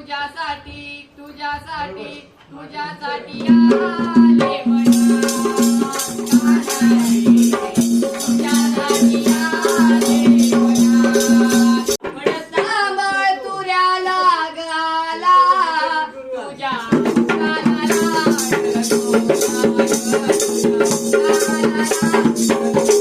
तुझ्यासाठी तुझ्यासाठी तुझ्यासाठी आले Thank you.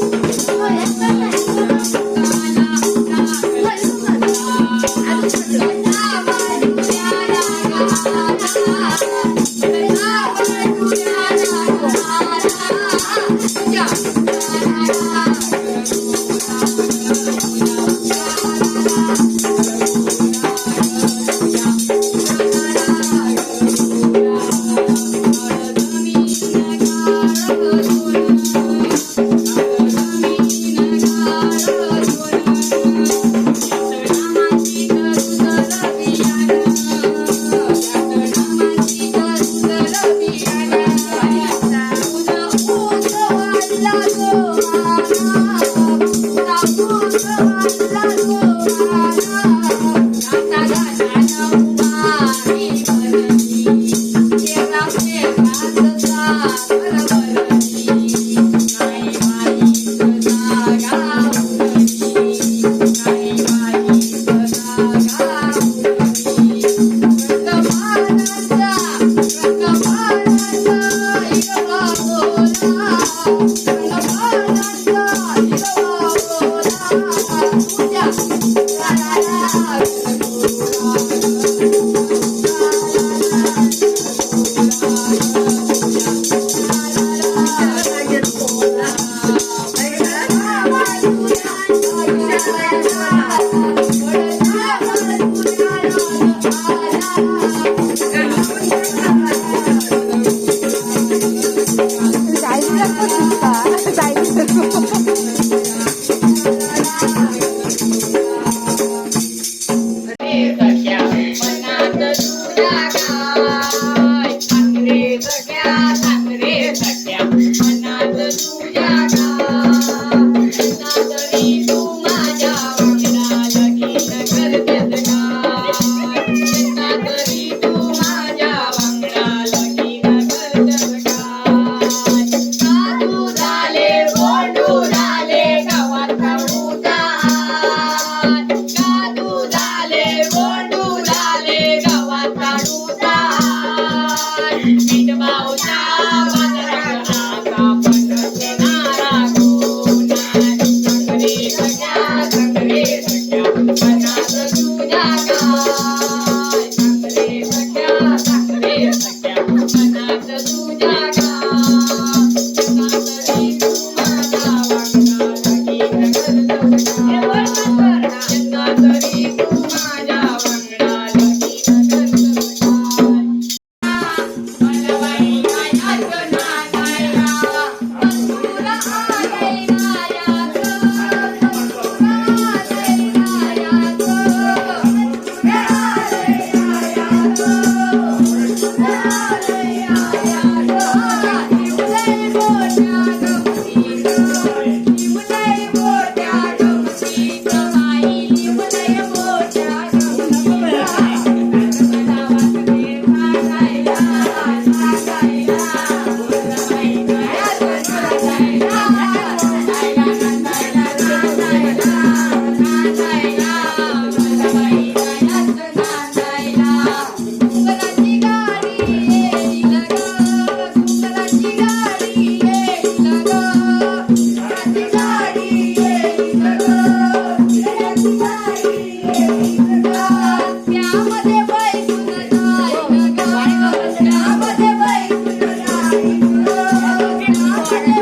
লাগো పదార్థపు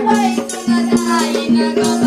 ばいつまないな